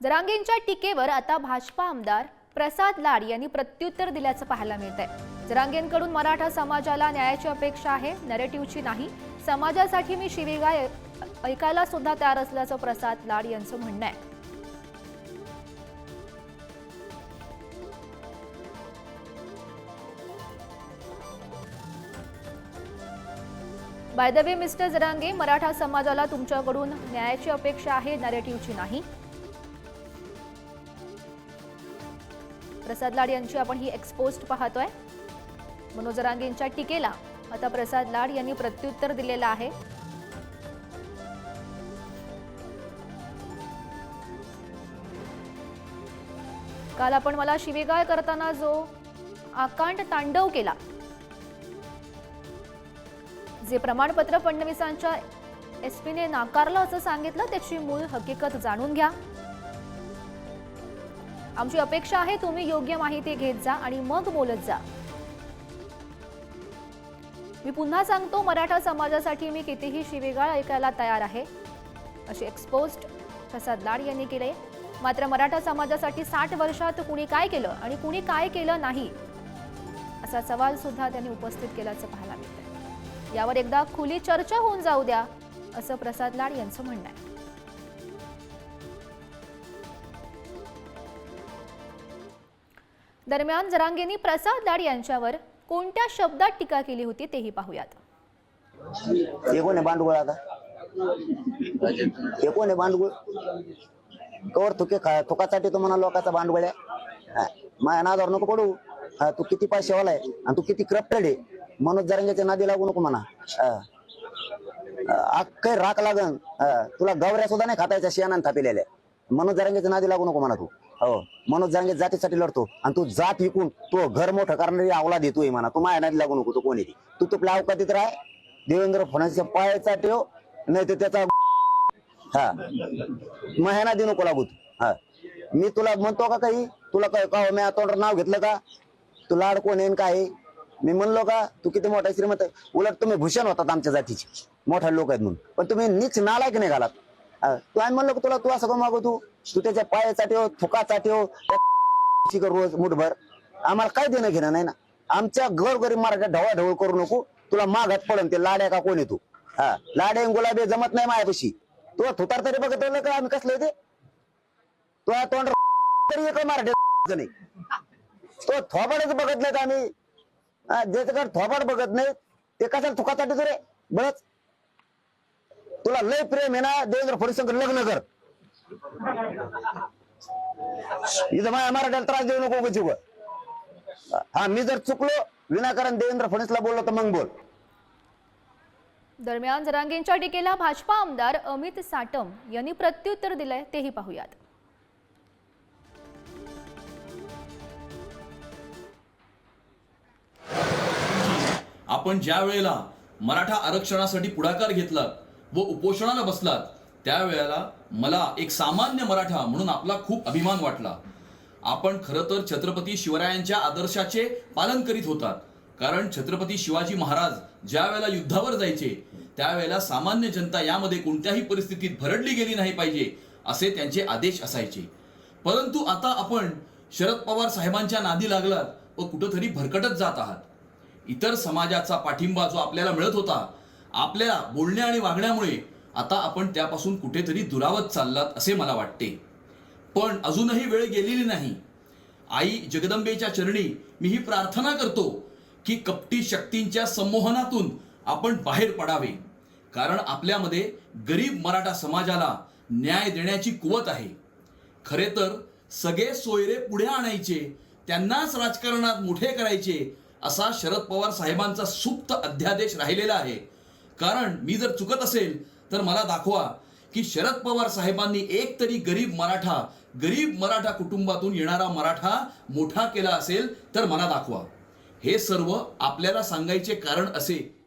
जरांगेंच्या टीकेवर आता भाजपा आमदार प्रसाद लाड यांनी प्रत्युत्तर दिल्याचं पाहायला मिळत आहे जरांगेंकडून मराठा समाजाला न्यायाची अपेक्षा आहे नरेटिव्हची नाही. समाजासाठी मी शिवीगाळ ऐकायला सुद्धा तयार असल्याचं प्रसाद लाड यांचं म्हणणं आहे. By the way mister Jarange Maratha समाजाला तुमच्याकडून न्यायाची अपेक्षा आहे नरेटिव्हची नाही. प्रसाद लाड यांची आपण ही एक्सपोस्ट पाहतोय. मनोज जरांगेंच्या टीकेला आता प्रसाद लाड यांनी प्रत्युत्तर दिलेलं आहे. काल आपण मला शिवेगाळ करताना जो आकांड तांडव केला जे प्रमाणपत्र फडणवीसांच्या एसपीने नाकारलं असं सांगितलं त्याची मूळ हकीकत जाणून घ्या. आमची अपेक्षा आहे तुम्ही योग्य माहिती घेत जा आणि मग बोलत जा. मी पुन्हा सांगतो मराठा समाजासाठी मी कितीही शिवेगाळ ऐकायला तयार आहे. अशी एक्सपोस्ट प्रसाद लाड यांनी केले. मात्र मराठा समाजासाठी साठ वर्षात कुणी काय केलं आणि कुणी काय केलं नाही असा सवाल सुद्धा त्यांनी उपस्थित केल्याचं पाहायला मिळतं यावर एकदा खुली चर्चा होऊन जाऊ द्या असं प्रसाद लाड यांचं म्हणणं आहे. दरम्यान जरांगेंनी प्रसाद लाड यांच्यावर कोणत्या शब्दात टीका केली होती तेही पाहूयात. हे कोण आहे आता? हे कोण आहे भांडवळ कवर तुके खा तुकासाठी तो म्हणा लोकांचा बांडगुळ आहे. हा, माझ्या नादावर नको पडू. हा, तू किती पैसे वाला आहे आणि तू किती करप्टेड आहे. मनोज जरंगेच्या नादी लागू नको म्हणा. हा. अख्खे राख लागन. हा, तुला गवऱ्या सुद्धा नाही खातायच्या शियानान थापिलेल्या. मनोज जरंग्याच्या नादी लागू नको म्हणा तू. हो. मनोज जांगे जातीसाठी लढतो आणि तू जात विकून तो घर मोठं करणारी अवला देतोय म्हणा. तू माझ्या लागू नको तो कोणी ती? तू तुपल्या अवकातीत राह. देवेंद्र फडणवीसच्या पायाचा ठेव नाही तर त्याचा हा. महिना देऊ नको लागू हा. मी तुला म्हणतो का काही? तुला काय का हो, मी तोंडावर नाव घेतलं का? तू लाड कोण येईन काय मी म्हणलो का? तू किती मोठा श्रीमंत आहे? उलट तुम्ही भूषण होतात आमच्या जातीचे. मोठा लोक आहेत म्हणून. पण तुम्ही नीच नालायक नाही घालात. तू आम्ही म्हणलो तुला तू असं का मागू तू तू त्याच्या पायाचा ठेव थुकाचा ठेव रोज मुठभर. आम्हाला काय देणं घेणं नाही ना. आमच्या घरगरी मार्गात ढवळाढवळ करू नको. तुला मागात पडन ते लाड्या का कोण येतो हा लाडे गुलाबे गुलाबी जमत नाही माझ्यापाशी तुला थुतार तरी बघत राहिलं का आम्ही कसलं ते? तुला तोंड तरी एक मराठी नाही. तो थोबाडच बघत नाहीत आम्ही. हा, ज्याच्याकडे थोबाड बघत नाही ते कशाला थुकासाठी तू रे बरंच तुला लय प्रेम आहे ना देवेंद्र फडणवीस लग्न कर. इथं माझ्या मराठ्याला त्रास देऊ नको उगाच उगा. हा मी जर चुकलो विनाकारण देवेंद्र फडणवीसला बोललो तर मग बोल दरम्यान जरांगेंच्या टीकेला भाजपा आमदार अमित साटम यांनी प्रत्युत्तर दिलंय तेही पाहूयात आपण ज्या वेळेला मराठा आरक्षणासाठी पुढाकार घेतला व उपोषणाला बसलात त्यावेळेला मला एक सामान्य मराठा म्हणून आपला खूप अभिमान वाटला. आपण खरं तर छत्रपती शिवरायांच्या आदर्शाचे पालन करीत होतात. कारण छत्रपती शिवाजी महाराज ज्या वेळेला युद्धावर जायचे त्यावेळेला सामान्य जनता यामध्ये कोणत्याही परिस्थितीत भरडली गेली नाही पाहिजे असे त्यांचे आदेश असायचे. परंतु आता आपण शरद पवार साहेबांच्या नादी लागलात व कुठंतरी भरकटत जात आहात. इतर समाजाचा पाठिंबा जो आपल्याला मिळत होता आपल्या बोलण्या आणि वागण्यामुळे आता आपण त्यापासून कुठेतरी दुरावत चाललात असे मला वाटते. पण अजूनही वेळ गेलेली नाही. आई जगदंबेच्या चरणी मी ही प्रार्थना करतो की कपटी शक्तींच्या संमोहनातून आपण बाहेर पडावे. कारण आपल्यामध्ये गरीब मराठा समाजाला न्याय देण्याची कुवत आहे. खरे तर सगळे सोयरे पुढे आणायचे त्यांनाच राजकारणात मोठे करायचे असा शरद पवार साहेबांचा सुप्त अध्यादेश राहिलेला आहे. कारण मी जर चुकत असेल तर मला दाखवा की शरद पवार साहेबांनी एक तरी गरीब मराठा गरीब मराठा कुटुंबातून येणारा मराठा मोठा केला असेल तर मला दाखवा. हे सर्व आपल्याला सांगायचे कारण असे.